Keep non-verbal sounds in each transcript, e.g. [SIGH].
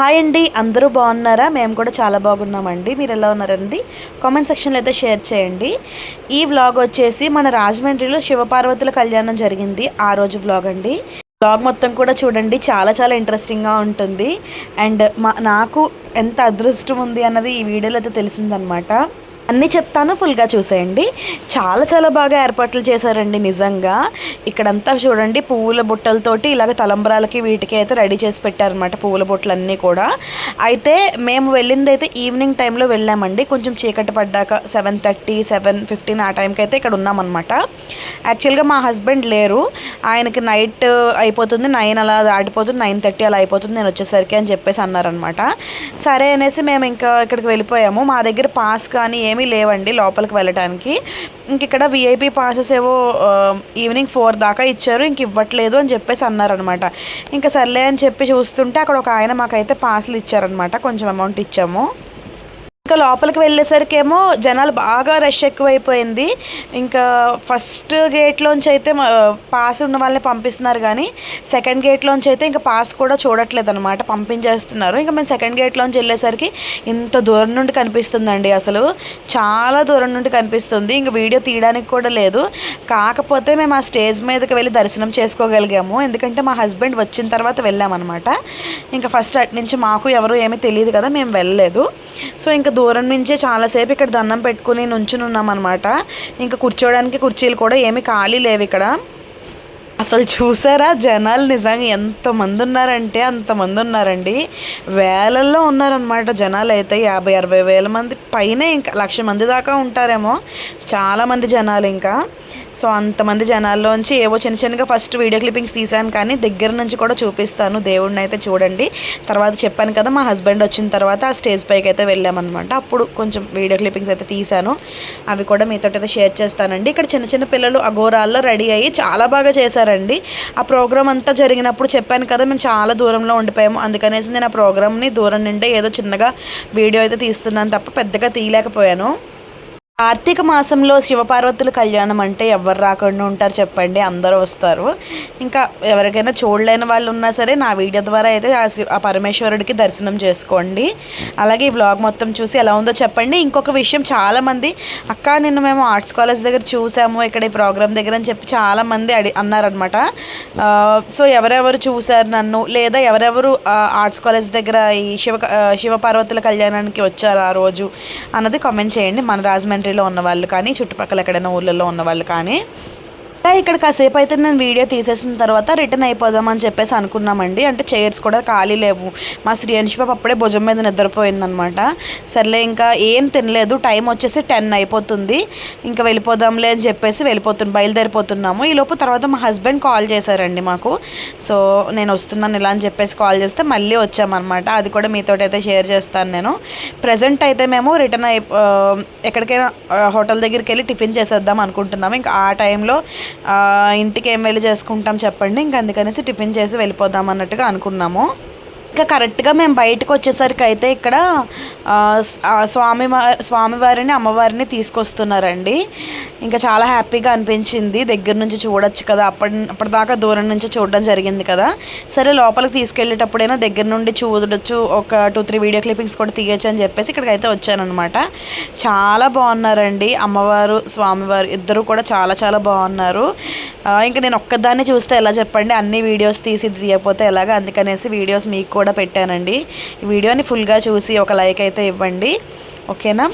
Hi అండి అందరూ బాగున్నారా? మేము కూడా చాలా బాగున్నామండి. మీరు ఎలా ఉన్నారండి? కామెంట్ సెక్షన్లో అయితే షేర్ చేయండి. ఈ వ్లాగ్ వచ్చేసి మన రాజమండ్రిలో శివపార్వతుల కళ్యాణం జరిగింది. ఆ రోజు వ్లాగ్ అండి. వ్లాగ్ మొత్తం కూడా చూడండి. చాలా చాలా ఇంట్రెస్టింగ్గా ఉంటుంది. అండ్ మా నాకు ఎంత అదృష్టం ఉంది అన్నది ఈ వీడియోలో అయితే తెలిసిందనమాట అన్నీ చెప్తాను ఫుల్గా చూసేయండి. చాలా చాలా బాగా ఏర్పాట్లు చేశారండి నిజంగా. ఇక్కడంతా చూడండి పువ్వుల బుట్టలతోటి ఇలాగ తలంబరాలకి వీటికి అయితే రెడీ చేసి పెట్టారనమాట పువ్వుల బుట్టలు అన్నీ కూడా. అయితే మేము వెళ్ళింది అయితే ఈవినింగ్ టైంలో వెళ్ళామండి. కొంచెం చీకటి పడ్డాక సెవెన్ థర్టీ సెవెన్ ఫిఫ్టీన్ ఆ టైంకి అయితే ఇక్కడ ఉన్నామన్నమాట. యాక్చువల్గా మా హస్బెండ్ లేరు. ఆయనకి నైట్ అయిపోతుంది నైన్ అలా దాటిపోతుంది నైన్ థర్టీ అలా అయిపోతుంది నేను వచ్చేసరికి అని చెప్పేసి అన్నారనమాట సరే అనేసి మేము ఇంకా ఇక్కడికి వెళ్ళిపోయాము. మా దగ్గర పాస్ కానీ ఏమి లేవండి లోపలికి వెళ్ళటానికి. ఇంక ఇక్కడ విఐపి పాసెస్ ఏవో ఈవినింగ్ ఫోర్ దాకా ఇచ్చారు. ఇంక ఇవ్వట్లేదు అని చెప్పేసి అన్నారనమాట. ఇంకా సర్లే అని చెప్పి చూస్తుంటే అక్కడ ఒక ఆయన మాకైతే పాసులు ఇచ్చారనమాట. కొంచెం అమౌంట్ ఇచ్చాము. ఇంకా లోపలికి వెళ్ళేసరికేమో జనాలు బాగా రష్ ఎక్కువైపోయింది. ఇంకా ఫస్ట్ గేట్లోంచి అయితే పాస్ ఉన్న వాళ్ళని పంపిస్తున్నారు కానీ సెకండ్ గేట్లోంచి అయితే ఇంకా పాస్ కూడా చూడట్లేదు అనమాట పంపించేస్తున్నారు. ఇంకా మేము సెకండ్ గేట్లోంచి వెళ్ళేసరికి ఇంత దూరం నుండి కనిపిస్తుందండి అసలు. చాలా దూరం నుండి కనిపిస్తుంది. ఇంకా వీడియో తీయడానికి కూడా లేదు. కాకపోతే మేము ఆ స్టేజ్ మీదకి వెళ్ళి దర్శనం చేసుకోగలిగాము. ఎందుకంటే మా హస్బెండ్ వచ్చిన తర్వాత వెళ్ళామన్నమాట. ఇంకా ఫస్ట్ అటు నుంచి మాకు ఎవరు ఏమీ తెలియదు కదా మేము వెళ్ళలేదు. సో ఇంకా దూరం నుంచే చాలాసేపు ఇక్కడ దండం పెట్టుకుని నుంచుని ఉన్నామన్నమాట. ఇంకా కూర్చోవడానికి కుర్చీలు కూడా ఏమీ ఖాళీ లేవు ఇక్కడ. అసలు చూసారా జనాలు నిజంగా ఎంతమంది ఉన్నారంటే అంతమంది ఉన్నారండి. వేలల్లో ఉన్నారనమాట జనాలు అయితే యాభై అరవై వేల మంది. పైనే ఇంకా లక్ష మంది దాకా ఉంటారేమో. చాలామంది జనాలు ఇంకా. సో అంతమంది జనాల్లోంచి ఏవో చిన్న చిన్నగా ఫస్ట్ వీడియో క్లిప్పింగ్స్ తీశాను కానీ దగ్గర నుంచి కూడా చూపిస్తాను. దేవుడిని అయితే చూడండి. తర్వాత చెప్పాను కదా మా హస్బెండ్ వచ్చిన తర్వాత ఆ స్టేజ్ పైకి అయితే వెళ్ళామన్నమాట. అప్పుడు కొంచెం వీడియో క్లిప్పింగ్స్ అయితే తీశాను. అవి కూడా మీతో అయితే షేర్ చేస్తానండి. ఇక్కడ చిన్న చిన్న పిల్లలు అఘోరాల్లో రెడీ అయ్యి చాలా బాగా చేశారండి. ఆ ప్రోగ్రామ్ అంతా జరిగినప్పుడు చెప్పాను కదా మేము చాలా దూరంలో ఉండిపోయాము. అందుకనేసి నేను ఆ ప్రోగ్రామ్ని దూరం నుండే ఏదో చిన్నగా వీడియో అయితే తీస్తున్నాను తప్ప పెద్దగా తీయలేకపోయాను. కార్తీక మాసంలో శివపార్వతుల కళ్యాణం అంటే ఎవరు రాకుండా ఉంటారు చెప్పండి అందరూ వస్తారు. ఇంకా ఎవరికైనా చూడలేని వాళ్ళు ఉన్నా సరే నా వీడియో ద్వారా అయితే ఆ శివ ఆ పరమేశ్వరుడికి దర్శనం చేసుకోండి. అలాగే ఈ బ్లాగ్ మొత్తం చూసి ఎలా ఉందో చెప్పండి. ఇంకొక విషయం చాలామంది అక్క నిన్ను మేము ఆర్ట్స్ కాలేజ్ దగ్గర చూసాము ఇక్కడ ఈ ప్రోగ్రామ్ దగ్గర అని చెప్పి చాలామంది అడి అన్నారనమాట సో ఎవరెవరు చూశారు నన్ను? లేదా ఎవరెవరు ఆర్ట్స్ కాలేజ్ దగ్గర ఈ శివ శివపార్వతుల కళ్యాణానికి వచ్చారు ఆ రోజు? అన్నది కామెంట్ చేయండి. మన రాజమండ్రి రాజమండ్రిలో ఉన్న వాళ్ళు కానీ చుట్టుపక్కల ఎక్కడైనా ఊళ్ళల్లో ఉన్న వాళ్ళు కానీ ఇక్కడ కాసేపు అయితే నేను వీడియో తీసేసిన తర్వాత రిటర్న్ అయిపోదామని చెప్పేసి అనుకున్నామండి. అంటే చైర్స్ కూడా ఖాళీ లేవు. మా శ్రీ పాప అప్పుడే భుజం మీద నిద్రపోయిందనమాట. సర్లే ఇంకా ఏం తినలేదు. టైం వచ్చేసి టెన్ అయిపోతుంది. ఇంకా వెళ్ళిపోదాంలే అని చెప్పేసి వెళ్ళిపోతున్నాం బయలుదేరిపోతున్నాము. ఈ లోపు తర్వాత మా హస్బెండ్ కాల్ చేశారండి మాకు. సో నేను వస్తున్నాను ఇలా అని చెప్పేసి కాల్ చేస్తే మళ్ళీ వచ్చామన్నమాట అది కూడా మీతో అయితే షేర్ చేస్తాను నేను. ప్రజెంట్ అయితే మేము రిటర్న్ అయి ఎక్కడికైనా హోటల్ దగ్గరికి వెళ్ళి టిఫిన్ చేసేద్దాం అనుకుంటున్నాము. ఇంకా ఆ టైంలో ఇంటికి ఏం వెళ్ళి చేసుకుంటాం చెప్పండి. ఇంకా అందుకనేసి టిఫిన్ చేసి వెళ్ళిపోదాం అన్నట్టుగా అనుకున్నాము. ఇంకా కరెక్ట్గా మేము బయటకు వచ్చేసరికి అయితే ఇక్కడ స్వామి స్వామివారిని అమ్మవారిని తీసుకొస్తున్నారండి. ఇంకా చాలా హ్యాపీగా అనిపించింది. దగ్గర నుంచి చూడొచ్చు కదా అప్పటి అప్పటిదాకా దూరం నుంచి చూడడం జరిగింది కదా. సరే లోపలికి తీసుకెళ్ళేటప్పుడైనా దగ్గర నుండి చూడొచ్చు. ఒక టూ త్రీ వీడియో క్లిప్పింగ్స్ కూడా తీయచ్చు అని చెప్పేసి ఇక్కడికి అయితే వచ్చానమాట చాలా బాగున్నారండి. అమ్మవారు స్వామివారు ఇద్దరు కూడా చాలా చాలా బాగున్నారు. ఇంకా నేను ఒక్కదాన్ని చూస్తే ఎలా చెప్పండి? అన్ని వీడియోస్ తీసి తీయకపోతే ఎలాగా? అందుకనేసి వీడియోస్ మీకు కూడా పెట్టానండి. ఈ వీడియోని ఫుల్గా చూసి ఒక లైక్ అయితే ఇవ్వండి. ఓకేనా?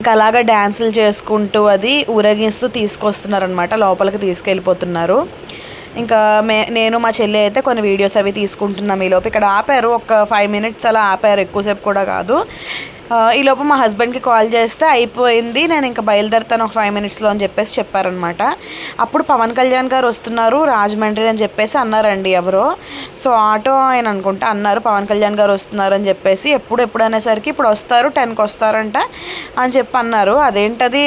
ఇంకా అలాగా డ్యాన్సులు చేసుకుంటూ అది ఊరేగిస్తూ తీసుకొస్తున్నారనమాట లోపలికి తీసుకెళ్ళిపోతున్నారు. ఇంకా మే నేను మా చెల్లి అయితే కొన్ని వీడియోస్ అవి తీసుకుంటున్నాం ఈలోపు ఇక్కడ ఆపారు. ఒక ఫైవ్ మినిట్స్ అలా ఆపారు. ఎక్కువసేపు కూడా కాదు. ఈలోపు మా హస్బెండ్కి కాల్ చేస్తే అయిపోయింది నేను ఇంకా బయలుదేరుతాను ఒక ఫైవ్ మినిట్స్లో అని చెప్పేసి చెప్పారనమాట అప్పుడు పవన్ కళ్యాణ్ గారు వస్తున్నారు రాజమండ్రి అని చెప్పేసి అన్నారండి ఎవరో. సో ఆటో ఆయన అనుకుంటా అన్నారు పవన్ కళ్యాణ్ గారు వస్తున్నారు అని చెప్పేసి ఎప్పుడు ఎప్పుడు అనేసరికి ఇప్పుడు వస్తారు టెన్కి వస్తారంట అని చెప్పి అన్నారు. అదేంటది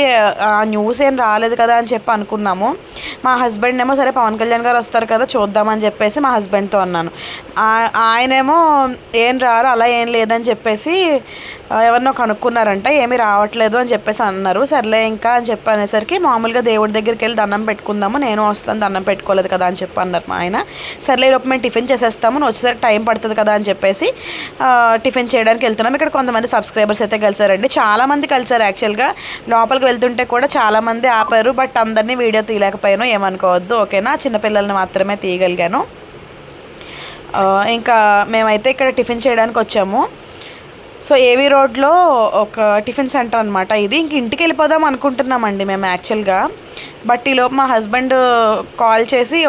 ఆ న్యూస్ ఏం రాలేదు కదా అని చెప్పి అనుకున్నాము. మా హస్బెండ్ ఏమో సరే పవన్ కళ్యాణ్ గారు వస్తారు కదా చూద్దామని చెప్పేసి మా హస్బెండ్తో అన్నాను. ఆయనేమో ఏం రారు అలా ఏం లేదని చెప్పేసి ఎవరినో కనుక్కున్నారంట ఏమీ రావట్లేదు అని చెప్పేసి అన్నారు. సర్లే ఇంకా అని చెప్పి అనేసరికి మామూలుగా దేవుడి దగ్గరికి వెళ్ళి దండం పెట్టుకుందాము నేను వస్తాను దండం పెట్టుకోలేదు కదా అని చెప్పి అన్నారు మా ఆయన. సర్లే లోపు మేము టిఫిన్ చేసేస్తాము నువ్వు వచ్చేసరికి టైం పడుతుంది కదా అని చెప్పేసి టిఫిన్ చేయడానికి వెళ్తున్నాం ఇక్కడ కొంతమంది సబ్స్క్రైబర్స్ అయితే కలిసారండి చాలామంది కలిసారు యాక్చువల్గా. లోపలికి వెళ్తుంటే కూడా చాలామంది ఆపారు బట్ అందరినీ వీడియో తీయలేకపోయాను ఏమనుకోవద్దు ఓకేనా? చిన్నపిల్లల్ని మాత్రమే తీయగలిగాను. ఇంకా మేమైతే ఇక్కడ టిఫిన్ చేయడానికి వచ్చాము. సో ఏవీ రోడ్లో ఒక టిఫిన్ సెంటర్ అనమాట ఇది. ఇంక ఇంటికి వెళ్ళిపోదాం అనుకుంటున్నామండి మేము యాక్చువల్గా. బట్ ఈలోపు మా హస్బెండ్ కాల్ చేసి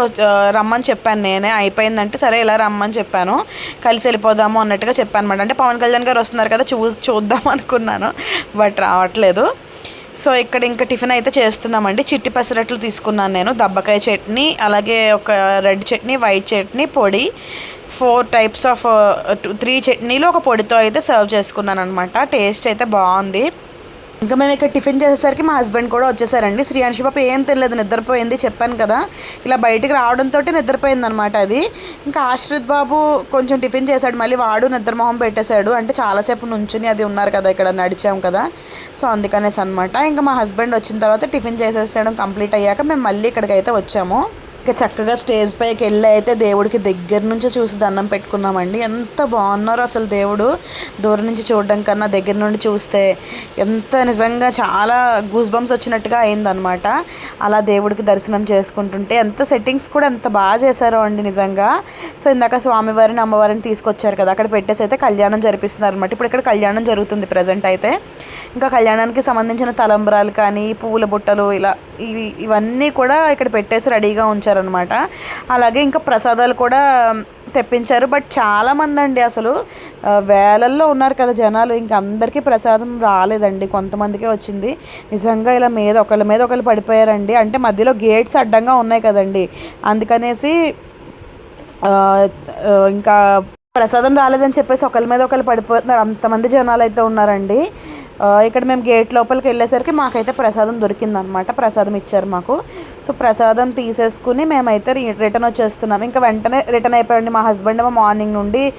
రమ్మని చెప్పాను నేనే అయిపోయిందంటే సరే ఇలా రమ్మని చెప్పాను. కలిసి వెళ్ళిపోదాము అన్నట్టుగా చెప్పాను అనమాట అంటే పవన్ కళ్యాణ్ గారు వస్తున్నారు కదా చూ చూద్దాం [LAUGHS] అనుకున్నాను. బట్ రావట్లేదు. సో ఇక్కడ ఇంకా టిఫిన్ అయితే చేస్తున్నామండి. చిట్టి పెసరట్లు తీసుకున్నాను నేను. దబ్బకాయ చట్నీ అలాగే ఒక రెడ్ చట్నీ వైట్ చట్నీ పొడి ఫోర్ టైప్స్ ఆఫ్ త్రీ చట్నీలు ఒక పొడితో అయితే సర్వ్ చేసుకున్నాను అనమాట టేస్ట్ అయితే బాగుంది. ఇంకా మేము ఇక్కడ టిఫిన్ చేసేసరికి మా హస్బెండ్ కూడా వచ్చేసారండి. శ్రీయాన్షి పాప ఏం తెలియదు నిద్రపోయింది చెప్పాను కదా. ఇలా బయటికి రావడంతో నిద్రపోయింది అనమాట అది. ఇంకా ఆశ్రిత్ బాబు కొంచెం టిఫిన్ చేశాడు మళ్ళీ వాడు నిద్రమొహం పెట్టేశాడు. అంటే చాలాసేపు నుంచుని అది ఉన్నారు కదా ఇక్కడ నడిచాం కదా. సో అందుకనేసి అనమాట ఇంకా మా హస్బెండ్ వచ్చిన తర్వాత టిఫిన్ చేసేసేయడం కంప్లీట్ అయ్యాక మేము మళ్ళీ ఇక్కడికైతే వచ్చాము. ఇక చక్కగా స్టేజ్ పైకి వెళ్ళి అయితే దేవుడికి దగ్గర నుంచి చూసి దండం పెట్టుకున్నామండి. ఎంత బాగున్నారో అసలు దేవుడు. దూరం నుంచి చూడడం కన్నా దగ్గర నుండి చూస్తే ఎంత నిజంగా చాలా గూస్ బంప్స్ వచ్చినట్టుగా అయిందనమాట అలా దేవుడికి దర్శనం చేసుకుంటుంటే ఎంత సెట్టింగ్స్ కూడా ఎంత బాగా చేశారో అండి నిజంగా. సో ఇందాక స్వామివారిని అమ్మవారిని తీసుకొచ్చారు కదా అక్కడ పెట్టేసి అయితే కళ్యాణం జరిపిస్తున్నారు అనమాట ఇప్పుడు ఇక్కడ కళ్యాణం జరుగుతుంది ప్రజెంట్ అయితే. ఇంకా కళ్యాణానికి సంబంధించిన తలంబ్రాలు కానీ పువ్వుల బుట్టలు ఇలా ఇవి ఇవన్నీ కూడా ఇక్కడ పెట్టేసి రెడీగా ఉంచారనమాట అలాగే ఇంకా ప్రసాదాలు కూడా తెప్పించారు. బట్ చాలామంది అండి అసలు వేలల్లో ఉన్నారు కదా జనాలు. ఇంకా అందరికీ ప్రసాదం రాలేదండి. కొంతమందికే వచ్చింది. నిజంగా ఇలా మీద ఒకళ్ళ మీద ఒకళ్ళు పడిపోయారండి. అంటే మధ్యలో గేట్స్ అడ్డంగా ఉన్నాయి కదండి. అందుకనేసి ఇంకా ప్రసాదం రాలేదని చెప్పేసి ఒకళ్ళ మీద ఒకళ్ళు పడిపోతున్నారు. అంతమంది జనాలు అయితే ఉన్నారండి. ఇక్కడ మేము గేట్ లోపలికి వెళ్ళేసరికి మాకైతే ప్రసాదం దొరికిందనమాట ప్రసాదం ఇచ్చారు మాకు. సో ప్రసాదం తీసేసుకుని మేమైతే రి- రిటర్న్ వచ్చేస్తున్నాం. ఇంకా వెంటనే రిటర్న్ అయిపోయండి మా హస్బెండ్ ఏమో మార్నింగ్ నుండి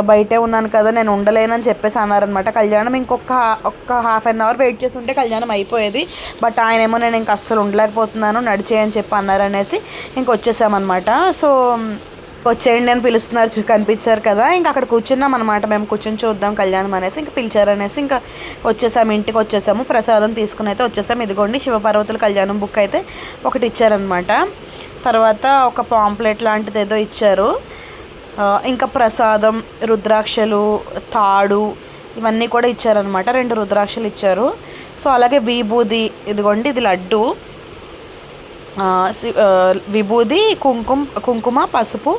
బయటే ఉన్నాను కదా నేను ఉండలేనని చెప్పేసి అన్నారనమాట కళ్యాణం ఇంకొక హా- ఒక్క హాఫ్ అన్ అవర్ వెయిట్ చేసి ఉంటే కళ్యాణం అయిపోయేది. బట్ ఆయన ఏమో నేను ఇంక అస్సలు ఉండలేకపోతున్నాను నడిచేయని చెప్పి అన్నారనేసి ఇంక వచ్చేసామన్నమాట. సో వచ్చేయండి అని పిలుస్తున్నారు కనిపించారు కదా. ఇంకా అక్కడ కూర్చున్నాం అనమాట మేము కూర్చొని చూద్దాం కళ్యాణం అనేసి ఇంకా పిలిచారనేసి ఇంకా వచ్చేసాము ఇంటికి వచ్చేసాము. ప్రసాదం తీసుకుని అయితే వచ్చేసాము. ఇదిగోండి శివపార్వతుల కళ్యాణం బుక్ అయితే ఒకటి ఇచ్చారనమాట తర్వాత ఒక పాంప్లెట్ లాంటిది ఏదో ఇచ్చారు. ఇంకా ప్రసాదం రుద్రాక్షలు తాడు ఇవన్నీ కూడా ఇచ్చారనమాట రెండు రుద్రాక్షలు ఇచ్చారు. సో అలాగే విభూది ఇదిగోండి ఇది లడ్డు. విభూది కుంకుమ కుంకుమ పసుపు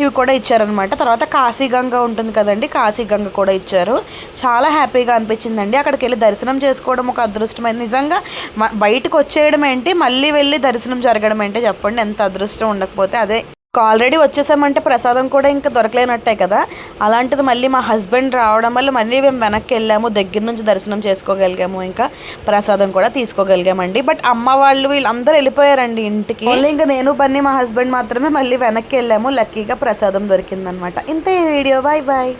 ఇవి కూడా ఇచ్చారనమాట తర్వాత కాశీగంగ ఉంటుంది కదండి కాశీగంగ కూడా ఇచ్చారు. చాలా హ్యాపీగా అనిపించిందండి. అక్కడికి వెళ్ళి దర్శనం చేసుకోవడం ఒక అదృష్టమైంది నిజంగా బయటకు వచ్చేయడం ఏంటి మళ్ళీ వెళ్ళి దర్శనం జరగడం ఏంటి చెప్పండి. ఎంత అదృష్టం ఉండకపోతే అదే ఆల్రెడీ వచ్చేసామంటే ప్రసాదం కూడా ఇంకా దొరకలేనట్టే కదా. అలాంటిది మళ్ళీ మా హస్బెండ్ రావడం వల్ల మళ్ళీ మేము వెనక్కి వెళ్ళాము దగ్గర నుంచి దర్శనం చేసుకోగలిగాము ఇంకా ప్రసాదం కూడా తీసుకోగలిగామండి. బట్ అమ్మ వాళ్ళు వీళ్ళందరూ వెళ్ళిపోయారండి ఇంటికి. మళ్ళీ ఇంకా నేను పని మా హస్బెండ్ మాత్రమే మళ్ళీ వెనక్కి వెళ్ళాము. లక్కీగా ప్రసాదం దొరికిందనమాట. ఇంతే ఈ వీడియో. Bye bye